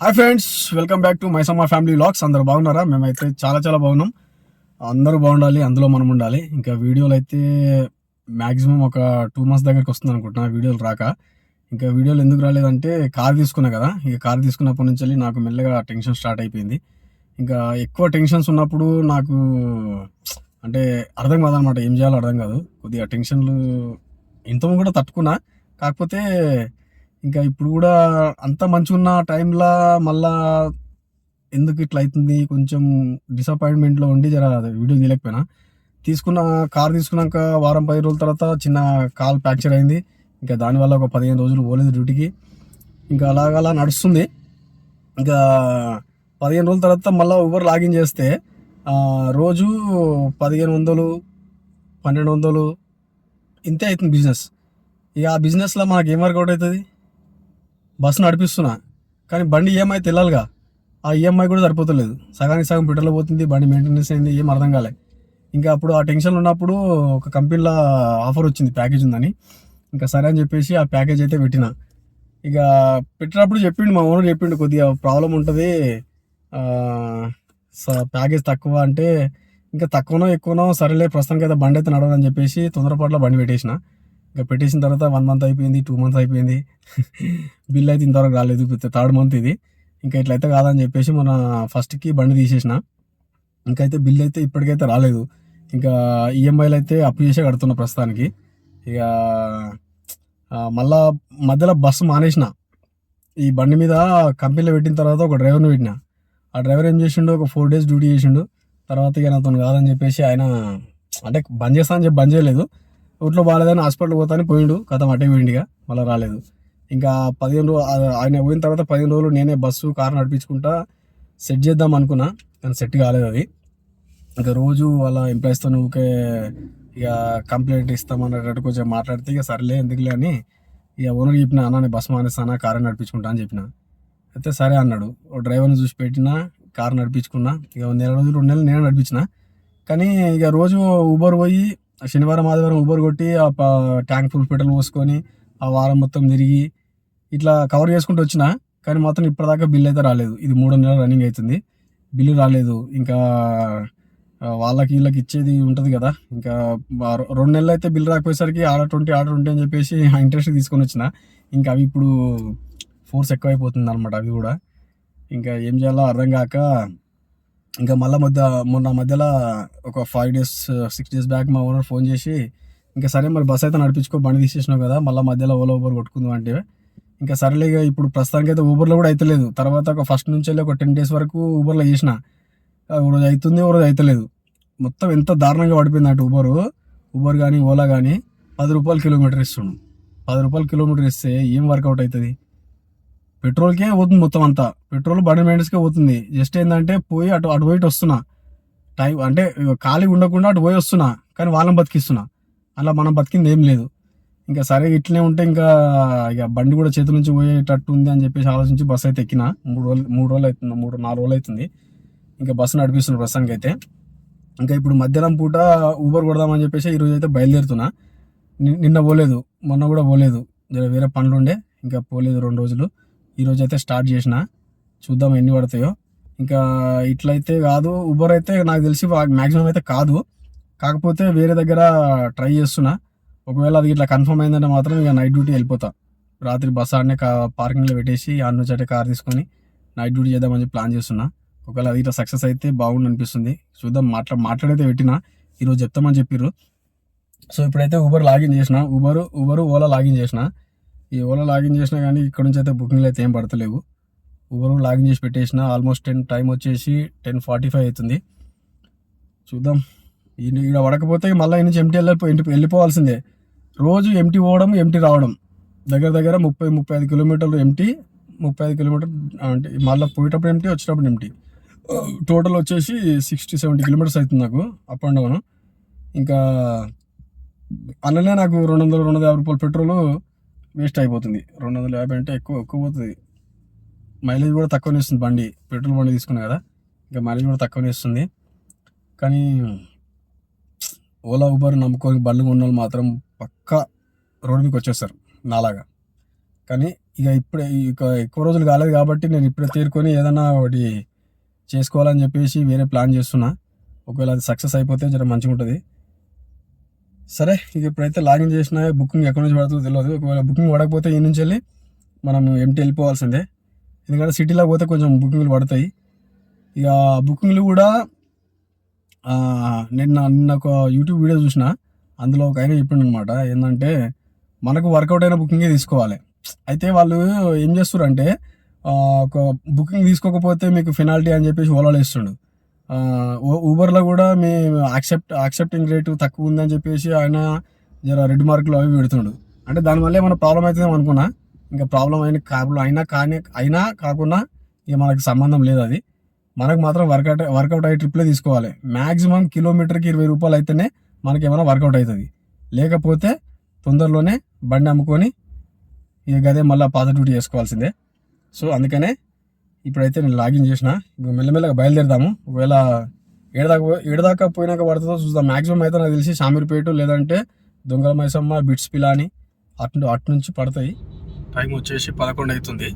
Hi friends welcome back to Maisamma family vlogs. అందరూ బాగున్నారా? మేమైతే చాలా చాలా బాగున్నాం. అందరూ బాగుండాలి అందులో మనం ఉండాలి. ఇంకా వీడియోలు అయితే మ్యాక్సిమం ఒక టూ మంత్స్ దగ్గరికి వస్తుంది అనుకుంటున్నా వీడియోలు రాక. ఇంకా వీడియోలు ఎందుకు రాలేదంటే కార్ తీసుకున్నా కదా. ఇక కార్ తీసుకున్నప్పటి నుంచి నాకు మెల్లగా టెన్షన్ స్టార్ట్ అయిపోయింది. ఇంకా ఎక్కువ టెన్షన్స్ ఉన్నప్పుడు నాకు అంటే అర్థం కాదనమాట ఏం చేయాలో అర్థం కాదు. కొద్దిగా టెన్షన్లు ఇంత కూడా తట్టుకున్నా. కాకపోతే ఇంకా ఇప్పుడు కూడా అంత మంచిగా ఉన్న టైంలో మళ్ళా ఎందుకు ఇట్లా అవుతుంది కొంచెం డిసప్పాయింట్మెంట్లో ఉండి జర వీడియో తీయలేకపోయినా. తీసుకున్న కార్ తీసుకున్నాక వారం పది రోజుల తర్వాత చిన్న కాల్ ఫ్రాక్చర్ అయింది. ఇంకా దానివల్ల ఒక పదిహేను రోజులు పోలేదు డ్యూటీకి. ఇంకా అలాగలా నడుస్తుంది. ఇంకా పదిహేను రోజుల తర్వాత మళ్ళీ ఊబర్ లాగిన్ చేస్తే రోజు పదిహేను వందలు పన్నెండు వందలు ఇంతే అవుతుంది బిజినెస్ ఇక ఆ బిజినెస్లో మనకి ఏం వర్కౌట్ అవుతుంది? బస్సు నడిపిస్తున్నా. కానీ బండి ఈఎంఐ తెల్లాలిగా. ఆ ఈఎంఐ కూడా సరిపోతలేదు. సగానికి సగం పెట్రోల్ పోతుంది బండి మెయింటెనెన్స్ అయింది ఏం అర్థం కాలే. ఇంకా అప్పుడు ఆ టెన్షన్ ఉన్నప్పుడు ఒక కంపెనీలో ఆఫర్ వచ్చింది ప్యాకేజ్ ఉందని. ఇంకా సరే అని చెప్పేసి ఆ ప్యాకేజ్ అయితే పెట్టిన. ఇక పెట్టినప్పుడు చెప్పిండు మా ఓనర్ చెప్పిండు కొద్దిగా ప్రాబ్లం ఉంటుంది ప్యాకేజ్ తక్కువ అంటే ఇంకా తక్కువనో ఎక్కువనో సరేలే ప్రస్తుతానికి అయితే బండి అయితే నడవదని చెప్పేసి తొందరపాట్లో బండి పెట్టేసిన. పెట్టేసిన తర్వాత వన్ మంత్ అయిపోయింది టూ మంత్స్ అయిపోయింది. బిల్ అయితే ఇంతవరకు రాలేదు థర్డ్ మంత్ ఇది. ఇంకా ఇట్లయితే కాదని చెప్పేసి మన ఫస్ట్కి బండి తీసేసిన. ఇంకైతే బిల్ అయితే ఇప్పటికైతే రాలేదు. ఇంకా ఈఎంఐలు అయితే అప్పు చేసే కడుతున్నా ప్రస్తుతానికి. ఇక మళ్ళా మధ్యలో బస్సు మానేసిన. ఈ బండి మీద కంపెనీలో పెట్టిన తర్వాత ఒక డ్రైవర్ని పెట్టిన. ఆ డ్రైవర్ ఏం చేసిండు ఒక ఫోర్ డేస్ డ్యూటీ చేసిండు. తర్వాత ఇక నాతో కాదని చెప్పేసి ఆయన అంటే బంద్ చేస్తా అని చెప్పి బంద్ చేయలేదు. ఒట్లో బాగాలేదని హాస్పిటల్ పోతాని పోయిండు. కథ అటే ఇక. మళ్ళీ రాలేదు. ఇంకా పదిహేను రోజులు ఆయన పోయిన తర్వాత పదిహేను రోజులు నేనే బస్సు కారు నడిపించుకుంటా సెట్ చేద్దాం అనుకున్నా. కానీ సెట్ కాలేదు అది. ఇంకా రోజు వాళ్ళ ఎంప్లాయీస్తో ఊకే ఇక కంప్లైంట్ ఇస్తామన్నట్టు కొంచెం మాట్లాడితే ఇక సర్లే ఎందుకులే అని ఇక ఓనర్ చెప్పిన అన్న నేను బస్సు మానేస్తానా కారు నడిపించుకుంటా అని చెప్పిన. అయితే సరే అన్నాడు. ఓ డ్రైవర్ని చూసి పెట్టిన కారు నడిపించుకున్నా. ఇక నెల రోజులు రెండు నెలలు నేనే నడిపించిన. కానీ ఇక రోజు ఊబర్ పోయి శనివారం ఆదివారం ఊబర్ కొట్టి ఆ ట్యాంక్ ఫుల్ పెట్రోల్ పోసుకొని ఆ వారం మొత్తం తిరిగి ఇట్లా కవర్ చేసుకుంటూ వచ్చిన కానీ మాత్రం ఇప్పటిదాకా బిల్ అయితే రాలేదు. ఇది మూడో నెల రన్నింగ్ అవుతుంది బిల్లు రాలేదు. ఇంకా వాళ్ళకి వీళ్ళకి ఇచ్చేది ఉంటుంది కదా. ఇంకా రెండు నెలలు అయితే బిల్ రాకపోయేసరికి ఆర్డర్ ట్వంటీ ఆర్డర్ ట్వంటీ అని చెప్పేసి ఆ ఇంట్రెస్ట్ తీసుకొని వచ్చిన. ఇంకా అవి ఇప్పుడు ఫోర్స్ ఎక్కువైపోతుంది అనమాట అవి కూడా. ఇంకా ఏం చేయాలో అర్థం కాక ఇంకా మళ్ళీ మధ్య మొన్న మధ్యలో ఒక five days six days back మా ఓనర్ ఫోన్ చేసి ఇంకా సరే మరి బస్ అయితే నడిపించుకో బండి తీసేసినావు కదా మళ్ళీ మధ్యలో ఓలా ఊబర్ కొట్టుకుందాం అంటే. ఇంకా సరేలే ఇక ఇప్పుడు ప్రస్తుతానికి అయితే ఊబర్లో కూడా అయితలేదు తర్వాత ఒక ఫస్ట్ నుంచి వెళ్ళి ఒక టెన్ డేస్ వరకు ఊబర్లో చేసిన. ఆ, ఓ రోజు అవుతుంది ఓ రోజు అవుతలేదు మొత్తం ఎంత దారుణంగా పడిపోయింది అటు ఊబరు. ఊబర్ కానీ ఓలా కానీ పది రూపాయలు కిలోమీటర్ ఇస్తున్నాం పది రూపాయలు కిలోమీటర్ ఇస్తే ఏం వర్కౌట్ అవుతుంది? పెట్రోల్కే పోతుంది మొత్తం అంతా. పెట్రోల్ బండి మెయింటెన్స్కే పోతుంది. జస్ట్ ఏంటంటే పోయి అటు అటు పోయి వస్తున్నా. టైం అంటే ఖాళీగా ఖాళీ ఉండకుండా అటు పోయి వస్తున్నా. కానీ వాళ్ళని బతికిస్తున్నా. అలా మనం బతికింది ఏం లేదు. ఇంకా సరే ఇట్లనే ఉంటే ఇంకా ఇక బండి కూడా చేతుల నుంచి పోయేటట్టు ఉంది అని చెప్పేసి ఆలోచించి బస్సు అయితే ఎక్కిన. మూడు రోజులు మూడు రోజులు అవుతుంది మూడు నాలుగు రోజులు అవుతుంది. ఇంకా బస్సు నడిపిస్తున్నా ప్రస్తుతానికి అయితే. ఇంకా ఇప్పుడు మధ్యాహ్నం పూట ఊబర్ కొడదామని చెప్పేసి ఈరోజు అయితే బయలుదేరుతున్నా. నిన్న పోలేదు. మొన్న కూడా పోలేదు. వేరే పనులు ఉండే ఇంకా పోలేదు రెండు రోజులు. ఈరోజు అయితే స్టార్ట్ చేసిన. చూద్దాం ఎన్ని పడతాయో. ఇంకా ఇట్లయితే కాదు ఊబర్ అయితే నాకు తెలిసి మ్యాక్సిమం అయితే కాదు. కాకపోతే వేరే దగ్గర ట్రై చేస్తున్నా. ఒకవేళ అది ఇట్లా కన్ఫర్మ్ అయిందంటే మాత్రం ఇక నైట్ డ్యూటీ వెళ్ళిపోతా. రాత్రి బస్ ఆడనే కా పార్కింగ్లో పెట్టేసి ఆడ నుంచి అంటే కార్ తీసుకొని నైట్ డ్యూటీ చేద్దామని ప్లాన్ చేస్తున్నా. ఒకవేళ అది ఇట్లా సక్సెస్ అయితే బాగుండు అనిపిస్తుంది. చూద్దాం మాట్లా మాట్లాడైతే పెట్టినా. ఈరోజు చెప్తామని చెప్పిర్రు. సో ఇప్పుడైతే ఊబర్ లాగిన్ చేసిన. ఊబర్ ఊబర్ ఓలా లాగిన్ చేసిన. ఈ ఓలా లాగిన్ చేసినా కానీ ఇక్కడ నుంచి అయితే బుకింగ్లు అయితే ఏం పడతలేవు. ఊబర్ లాగిన్ చేసి పెట్టేసిన ఆల్మోస్ట్ టెన్ టైం వచ్చేసి టెన్ ఫార్టీ ఫైవ్ అవుతుంది. చూద్దాం. ఈయన ఈడ పడకపోతే మళ్ళీ ఈ నుంచి ఎంటీ వెళ్ళిపో ఇంటి వెళ్ళిపోవాల్సిందే. రోజు ఎంటీ పోవడం ఎంటీ రావడం. దగ్గర దగ్గర ముప్పై ముప్పై ఐదు కిలోమీటర్లు ఎంటీ ముప్పై ఐదు కిలోమీటర్ అంటే మళ్ళీ పోయేటప్పుడు ఎంటీ వచ్చేటప్పుడు ఎంటీ టోటల్ వచ్చేసి సిక్స్టీ సెవెంటీ కిలోమీటర్స్ అవుతుంది నాకు అప్ అండ్ డౌన్ ఇంకా అందులో నాకు రెండు వందల రెండు వందల యాభై రూపాయలు పెట్రోలు వేస్ట్ అయిపోతుంది. రెండు వందల యాభై అంటే ఎక్కువ ఎక్కువ పోతుంది. మైలేజ్ కూడా తక్కువనే ఇస్తుంది బండి. పెట్రోల్ బండి తీసుకున్నా కదా ఇంకా మైలేజ్ కూడా తక్కువనే ఇస్తుంది కానీ ఓలా ఊబర్ నమ్ముకొని బండ్లు ఉన్న వాళ్ళు మాత్రం పక్కా రోడ్ మీకు వచ్చేస్తారు నాలాగా. కానీ ఇక ఇప్పుడే ఇక ఎక్కువ రోజులు కాలేదు కాబట్టి నేను ఇప్పుడే తీరుకొని ఏదైనా ఒకటి చేసుకోవాలని చెప్పేసి వేరే ప్లాన్ చేస్తున్నా. ఒకవేళ అది సక్సెస్ అయిపోతే జర మంచిగా ఉంటుంది సరే ఇక ఇప్పుడైతే లాగిన్ చేసిన బుకింగ్ ఎక్కడి నుంచి పడుతుందో తెలియదు ఒకవేళ బుకింగ్ పడకపోతే ఈ నుంచి వెళ్ళి మనం ఎంటీ వెళ్ళిపోవాల్సిందే. ఎందుకంటే సిటీలో పోతే కొంచెం బుకింగ్లు పడతాయి. ఇక బుకింగ్లు కూడా నిన్న నిన్న ఒక యూట్యూబ్ వీడియో చూసిన అందులో ఒక ఆయన చెప్పిండు అనమాట ఏంటంటే మనకు వర్కౌట్ అయిన బుకింగే తీసుకోవాలి. అయితే వాళ్ళు ఏం చేస్తారంటే అంటే ఒక బుకింగ్ తీసుకోకపోతే మీకు ఫెనాల్టీ అని చెప్పేసి ఓలాలు వేస్తుండు. ఊబర్లో కూడా మీ యాక్సెప్ట్ యాక్సెప్టింగ్ రేటు తక్కువ ఉందని చెప్పేసి ఆయన జర రెడ్ మార్కులు అవి పెడుతుండు అంటే దానివల్ల ఏమైనా ప్రాబ్లం అవుతుందేమో అనుకున్నా. ఇంకా ప్రాబ్లం అయిన ప్రాబ్లం అయినా కానీ అయినా కాకుండా ఇక మనకి సంబంధం లేదు అది. మనకు మాత్రం వర్కౌట్ వర్కౌట్ అయ్యే ట్రిప్లే తీసుకోవాలి. మ్యాక్సిమం కిలోమీటర్కి ఇరవై రూపాయలు అయితేనే మనకి ఏమైనా వర్కౌట్ అవుతుంది. లేకపోతే తొందరలోనే బండి అమ్ముకొని ఇక అదే మళ్ళీ పాత డ్యూటీ చేసుకోవాల్సిందే. సో అందుకనే ఇప్పుడైతే నేను లాగిన్ చేసిన. ఇప్పుడు మెల్లమెల్లగా బయలుదేరదాము. ఒకవేళ ఏడదాకా ఏడదాకా పోయినాక పడుతుందో చూద్దాం. మ్యాక్సిమం అయితే నాకు తెలిసి షామీర్పేట లేదంటే దొంగల మైసమ్మ బిట్స్ పిలాని అటు అటు నుంచి పడతాయి. టైం వచ్చేసి పదకొండు అవుతుంది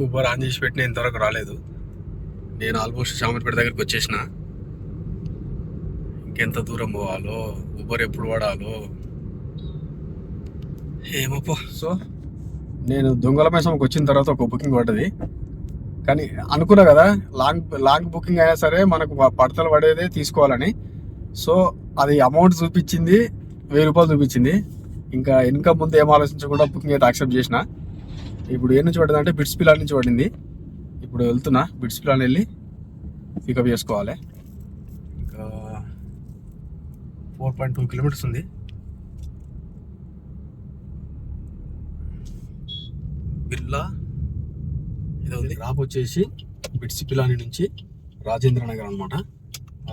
ఊబర్ ఆన్ చేసి పెట్టిన ఇంతవరకు రాలేదు. నేను ఆల్మోస్ట్ షామీర్పేట దగ్గరికి వచ్చేసిన. ఇంకెంత దూరం పోవాలో ఊబర్ ఎప్పుడు పడాలో ఏమో సో నేను దొంగల మేసంకి వచ్చిన తర్వాత ఒక బుకింగ్ పడ్డది. కానీ అనుకున్నా కదా లాంగ్ లాంగ్ బుకింగ్ అయినా సరే మనకు పడతలు పడేదే తీసుకోవాలని. సో అది అమౌంట్ చూపించింది వెయ్యి రూపాయలు చూపించింది. ఇంకా వెనుక ముందు ఏం ఆలోచించకుండా బుకింగ్ అయితే యాక్సెప్ట్ చేసిన. ఇప్పుడు ఏ నుంచి పడింది అంటే బిట్స్ పిలాన్ నుంచి పడింది. ఇప్పుడు వెళ్తున్నా బిట్స్ పిలాన్ వెళ్ళి పికప్ చేసుకోవాలి. ఇంకా ఫోర్ పాయింట్ టూ కిలోమీటర్స్ ఉంది. బిర్లా ఇది ఉంది. రాప్ వచ్చేసి బిడ్స్ పిలాని నుంచి రాజేంద్ర నగర్ అనమాట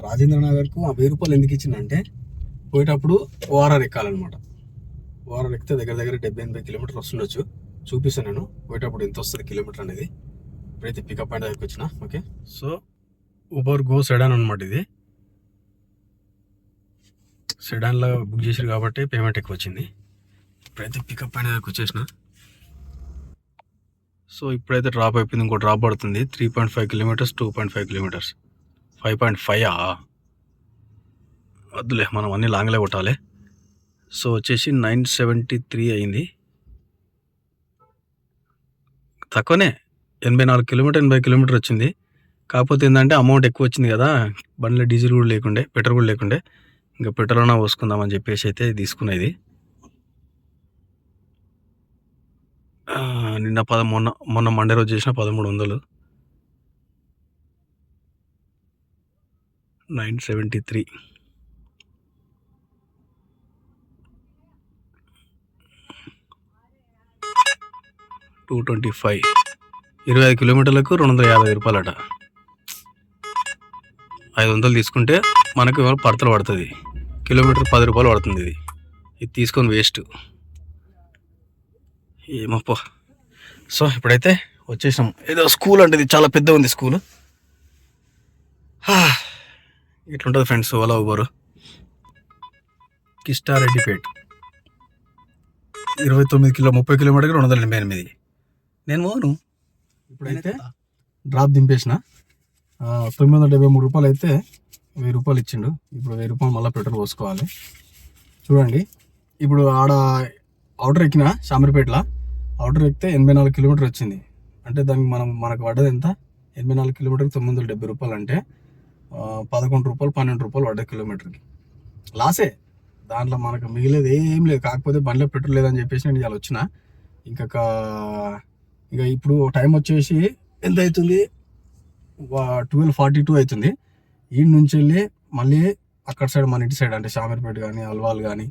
రాజేంద్ర నగర్కు ఆ వెయ్యి రూపాయలు ఎందుకు ఇచ్చిందంటే పోయేటప్పుడు ఓఆర్ఆర్ ఎక్కాలన్నమాట. ఓఆర్ఆర్ ఎక్కితే దగ్గర దగ్గర డెబ్బై ఎనభై కిలోమీటర్లు వస్తుండొచ్చు. చూపిస్తాను నేను. పోయేటప్పుడు ఎంత వస్తుంది కిలోమీటర్ అనేది. ఇప్పుడైతే పికప్ పాయింట్ దగ్గరికి వచ్చిన. Okay. So Uber go sedan అనమాట ఇది. సెడాన్లో బుక్ చేశారు కాబట్టి పేమెంట్ ఎక్కువ వచ్చింది. ఇప్పుడైతే పికప్ పాయింట్ దగ్గరికి వచ్చేసిన. సో ఇప్పుడైతే డ్రాప్ అయిపోయింది ఇంకో డ్రాప్ పడుతుంది. Three point five kilometres two point five kilometres five point five వద్దులే మనం అన్నీ లాంగ్లే కొట్టాలి. సో వచ్చేసి నైన్ సెవెంటీ త్రీ అయింది. తక్కువనే ఎనభై నాలుగు కిలోమీటర్ ఎనభై కిలోమీటర్ వచ్చింది. కాకపోతే ఏంటంటే అమౌంట్ ఎక్కువ వచ్చింది కదా బండిలో డీజిల్ కూడా లేకుండే పెట్రోల్ కూడా లేకుండే. ఇంకా పెట్రోల్ అయినా పోసుకుందామని చెప్పేసి అయితే తీసుకునేది ఆ, నిన్న పద మొన్న మొన్న మండే రోజు చేసిన పదమూడు వందలు. Nine seventy three two twenty five ఇరవై ఐదు కిలోమీటర్లకు రెండు వందల యాభై రూపాయలట. ఐదు వందలు తీసుకుంటే మనకు పడతలు పడుతుంది. కిలోమీటర్ పది రూపాయలు పడుతుంది ఇది. ఇది తీసుకొని వేస్ట్ ఏమప్ప సో ఇప్పుడైతే వచ్చేసాం ఏదో స్కూల్ అంటే ఇది చాలా పెద్ద ఉంది స్కూల్. ఇట్లుంటుంది ఫ్రెండ్స్ ఓలా ఊబరు. కిష్టారెడ్డిపేట్. ఇరవై తొమ్మిది కిలో ముప్పై కిలోమీటర్కి రెండు వందల ఎనభై ఎనిమిది. నేను మోను ఇప్పుడైతే డ్రాప్ దింపేసిన. తొమ్మిది వందల డెబ్బై మూడు రూపాయలు అయితే వెయ్యి రూపాయలు ఇచ్చిండు. ఇప్పుడు వెయ్యి రూపాయలు మళ్ళీ పెట్రోల్ పోసుకోవాలి. చూడండి. ఇప్పుడు ఆడ అవుటర్ ఎక్కిన శామరిపేటలో అవుటర్ ఎక్కితే ఎనభై నాలుగు కిలోమీటర్ వచ్చింది. అంటే దానికి మనం మనకు పడ్డది ఎంత? ఎనభై నాలుగు కిలోమీటర్కి తొమ్మిది వందల డెబ్బై రూపాయలు అంటే పదకొండు రూపాయలు పన్నెండు రూపాయలు పడ్డది కిలోమీటర్కి. లాసే. దాంట్లో మనకు మిగిలేదు ఏం లేదు. కాకపోతే బండిలో పెట్రోల్ లేదని చెప్పేసి నేను ఇవాళ వచ్చిన. ఇంకా ఇక ఇప్పుడు టైం వచ్చేసి ఎంత అవుతుంది? ట్వెల్వ్ ఫార్టీ టూ అవుతుంది. ఈ నుంచి వెళ్ళి మళ్ళీ అక్కడ సైడ్ మన ఇంటి సైడ్ అంటే షామీర్పేట కానీ అల్వాల్ కానీ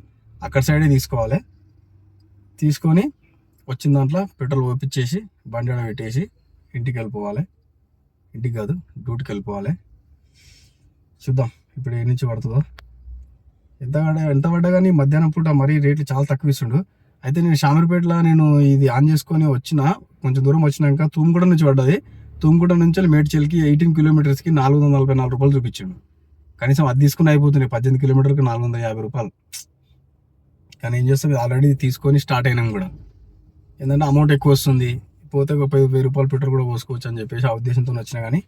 అక్కడ సైడే తీసుకోవాలి. తీసుకొని వచ్చిన దాంట్లో పెట్రోల్ ఒప్పించేసి బండి ఆడ పెట్టేసి ఇంటికి వెళ్ళిపోవాలి. ఇంటికి కాదు డ్యూటీకి వెళ్ళిపోవాలి. చూద్దాం ఇప్పుడు ఏ నుంచి పడుతుందో. ఎంత పడ్డా ఎంత పడ్డా కానీ మధ్యాహ్నం పూట మరీ రేట్లు చాలా తక్కువ ఇస్తుండు. అయితే నేను షామీర్పేటలో నేను ఇది ఆన్ చేసుకొని వచ్చిన కొంచెం దూరం వచ్చినాక తూముగూడ నుంచి పడ్డది. తూముగూడ నుంచి మేడ్చల్కి ఎయిటీన్ కిలోమీటర్స్కి నాలుగు వందల నలభై నాలుగు రూపాయలు చూపించాడు. కనీసం అది తీసుకుని అయిపోతున్నాయి పద్దెనిమిది కిలోమీటర్కి నాలుగు వందల యాభై రూపాయలు. కానీ ఏం చేస్తాం ఆల్రెడీ తీసుకొని స్టార్ట్ అయినాం కూడా. ఏంటంటే అమౌంట్ ఎక్కువ వస్తుంది. పోతే ఒక పది వెయ్యి రూపాయలు పెట్రోల్ కూడా పోసుకోవచ్చు అని చెప్పేసి ఆ ఉద్దేశంతో వచ్చినా కానీ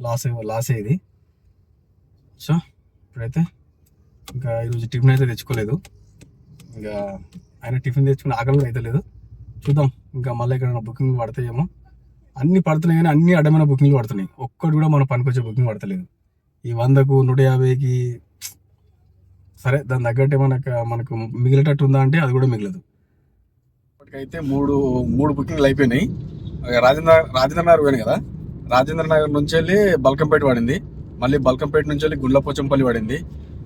లాస్ లాస్ అయ్యేది సో ఇప్పుడైతే ఇంకా ఈరోజు టిఫిన్ అయితే తెచ్చుకోలేదు. ఇంకా ఆయన టిఫిన్ తెచ్చుకుని ఆకలి అయితే లేదు చూద్దాం ఇంకా మళ్ళీ ఎక్కడైనా బుకింగ్ పడతాయేమో. అన్ని పడుతున్నాయి కానీ అన్ని అడ్డమైన బుకింగ్లు పడుతున్నాయి. ఒక్కటి కూడా మన పనికొచ్చే బుకింగ్ పడతలేదు. ఈ వందకు నూట యాభైకి సరే దాని తగ్గట్టే మనకు మనకు మిగిలేటట్టు ఉందా అంటే అది కూడా మిగలదు. ఇప్పటికైతే మూడు మూడు బుకింగ్లు అయిపోయినాయి. రాజేంద్ర రాజేంద్ర నగర్ పోయాను కదా. రాజేంద్ర నగర్ నుంచి వెళ్ళి బల్కంపేట పడింది. మళ్ళీ బల్కంపేట నుంచి వెళ్ళి గుండ్లపోచంపల్లి పడింది.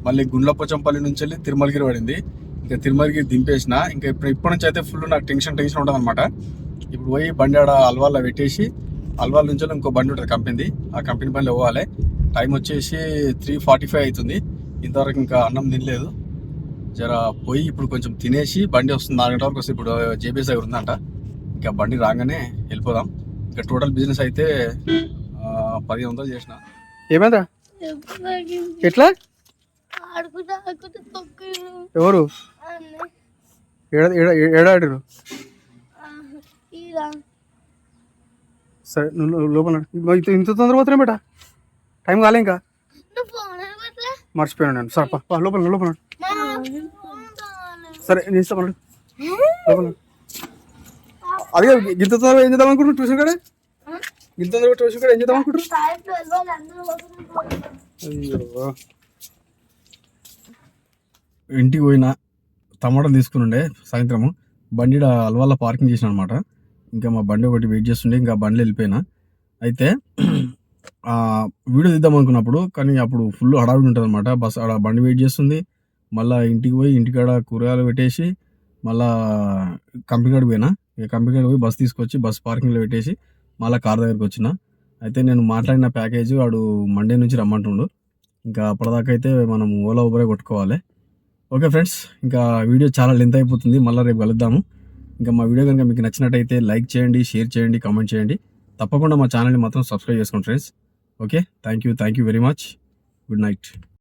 మళ్ళీ గుండ్లపోచంపల్లి నుంచి వెళ్ళి తిరుమలగిరి పడింది. ఇంకా తిరుమలగిరి దింపేసిన. ఇంకా ఇప్పుడు ఇప్పటి నుంచి అయితే ఫుల్ నాకు టెన్షన్ టెన్షన్ ఉంటుంది అనమాట ఇప్పుడు పోయి బండి ఆడ అల్వాల్లో పెట్టేసి అల్వాల్ నుంచి వెళ్ళి ఇంకో బండి ఉంటుంది కంపెనీది. ఆ కంపెనీ బండిలో పోవాలి. టైం వచ్చేసి త్రీ ఫార్టీ ఫైవ్ అవుతుంది. ఇంతవరకు ఇంకా అన్నం తినలేదు. జర పోయి ఇప్పుడు కొంచెం తినేసి బండి వస్తుంది నాలుగు గంటల వరకు వస్తుంది. ఇప్పుడు జేబీఎస్ దగ్గర ఉందంట. ఇంకా బండి రాగానే వెళ్ళిపోదాం. ఇంకా టోటల్ బిజినెస్ అయితే పదిహేను వందలు చేసిన. ఏమైందా ఎట్లా? ఎవరు? ఏడాడిరు ఇలా సరే నువ్వు లోపల ఇంత తొందర పోతున్నాయి బేట? టైం కాలే ఇంకా. మర్చిపోయాను నేను. సరే లోపల లోపల సరే నేను ఇస్తా అదే గింత త్వరగా ఏం చేద్దాం అనుకుంటున్నావు? ట్యూషన్ కాడే? గింత త్వరగా ట్యూషన్ కాడ ఏం చేద్దాం అనుకుంటున్నావు? ఇంటికి పోయిన టమాటాలు తీసుకుని ఉండే సాయంత్రము. బండి ఈడ అల్వాల పార్కింగ్ చేసిన అనమాట ఇంకా మా బండి ఒకటి వెయిట్ చేస్తుండే ఇంకా బండిలో వెళ్ళిపోయినా. అయితే వీడియో తీద్దాం అనుకున్నప్పుడు కానీ అప్పుడు ఫుల్ హడావిడి ఉంటుంది అనమాట బస్ ఆడ బండి వెయిట్ చేస్తుంది. మళ్ళీ ఇంటికి పోయి ఇంటికాడ కూరగాయలు పెట్టేసి మళ్ళా కంపెనీ పోయినా. ఇక కంపెనీ పోయి బస్ తీసుకొచ్చి బస్ పార్కింగ్లో పెట్టేసి మళ్ళీ కార్ దగ్గరికి వచ్చిన. అయితే నేను మాట్లాడిన ప్యాకేజ్ వాడు మండే నుంచి రమ్మంటుండు. ఇంకా అప్పటిదాకా అయితే మనం ఓలా ఊబరే కొట్టుకోవాలి. ఓకే ఫ్రెండ్స్ ఇంకా వీడియో చాలా లెంత్ అయిపోతుంది. మళ్ళీ రేపు కలుద్దాము. ఇంకా మా వీడియో కనుక మీకు నచ్చినట్టయితే లైక్ చేయండి షేర్ చేయండి కామెంట్ చేయండి. తప్పకుండా మా ఛానల్ని మాత్రం సబ్స్క్రైబ్ చేసుకోండి friends. Okay thank you thank you very much. Good night.